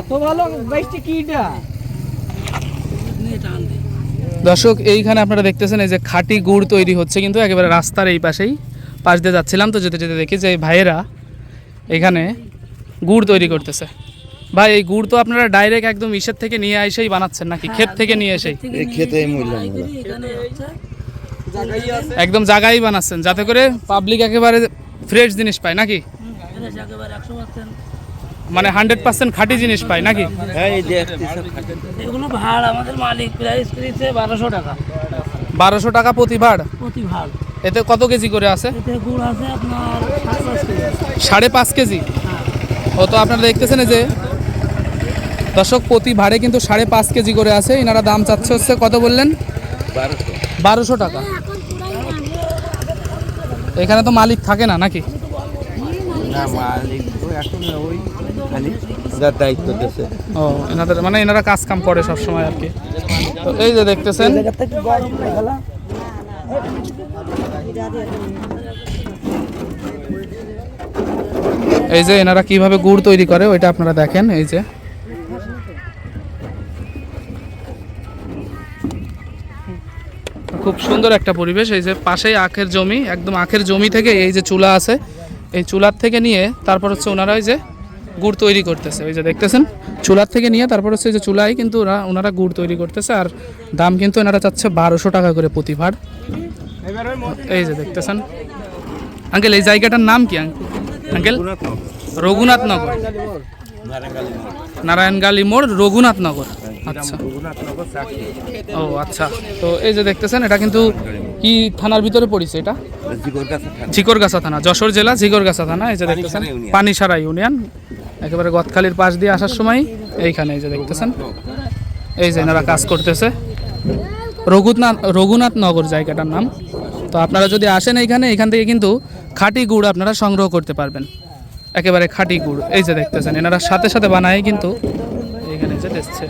এত ভালো বাইশটি কিটা দর্শক এইখানে আপনারা দেখতেছেন এই যে খাঁটি গুড় তৈরি হচ্ছে কিন্তু একেবারে রাস্তার এই পাশেই। পাশ দিয়ে যাচ্ছিলাম তো যেতে যেতে দেখি যে এই ভাইয়েরা এখানে গুড় তৈরি করতেছে। ভাই এই গুড় তো আপনারা ডাইরেক্ট একদম ইসের থেকে নিয়ে এসেই বানাচ্ছেন নাকি? ক্ষেত থেকে নিয়ে এসেই। একদম জায়গায় বানাচ্ছেন যাতে করে পাবলিক একেবারে ফ্রেশ জিনিস পায় নাকি? মানে হান্ড্রেড পার্সেন্ট খাঁটি জিনিস পাই নাকি? হ্যাঁ। এগুলো ভাড় আমাদের মালিক প্রাইস করেছে বারোশো টাকা। বারোশো টাকা প্রতি ভাড়? প্রতি ভাড়। এতে কত কেজি করে আছে? এতে গুড় আছে আপনার সাড়ে পাঁচ কেজি ও তো আপনারা দেখতেছেন যে দর্শক প্রতি ভাড়ে কিন্তু সাড়ে পাঁচ কেজি করে আছে। এনারা দাম চাচ্ছে হচ্ছে কত বললেন? বারোশো। বারোশো টাকা। এখানে তো মালিক থাকে না নাকি? না মালিক এখন ওই খালি, যার দায়িত্ব দেশে। ও, এনাদের মানে এনারা কাজ কাম করে সব সময় আর কি। তো এই যে দেখতেছেন, এই যে এনারা কীভাবে গুড় তৈরি করে, ওইটা আপনারা দেখেন, এই যে। খুব সুন্দর একটা পরিবেশ, এই যে পাশেই আখের জমি, একদম আখের জমি থেকে এই যে চুলা আছে, এই চুলার থেকে নিয়ে তারপর হচ্ছে ওনারা ওই যে গুড় তৈরি করতেছে। ওই যে দেখতেছেন চুলার থেকে নিয়ে তারপর হচ্ছে যে চুলাই কিন্তু ওরা ওনারা গুড় তৈরি করতেছে আর দাম কিন্তু এনারা চাচ্ছে বারোশো টাকা করে প্রতি ভাড়। এই যে দেখতেছেন। আঙ্কেল এই জায়গাটার নাম কি আঙ্কেল? রঘুনাথ নগর নারায়ণগালি মোড় রঘুনাথ নগর আচ্ছা। ও আচ্ছা। তো এই যে দেখতেছেন এটা কিন্তু কি থানার ভিতরে পড়েছে এটা। ঝিকরগাছা থানা। যশোর জেলা ঝিকরগাছা থানা এই যে দেখতেছেন পানিসারা ইউনিয়ন। একেবারে গদখালির পাশ দিয়ে আসার সময় এইখানে এই যে দেখতেছেন। এই যে এনারা কাজ করতেছে। রঘুনাথ রঘুনাথ নগর জায়গাটার নাম। তো আপনারা যদি আসেন এইখানে, এখান থেকে কিন্তু খাঁটি গুড় আপনারা সংগ্রহ করতে পারবেন। একেবারে খাঁটি গুড়। এই যে দেখতেছেন, এনারা সাথে সাথে বানায় কিন্তু এইখানে যে দেখছে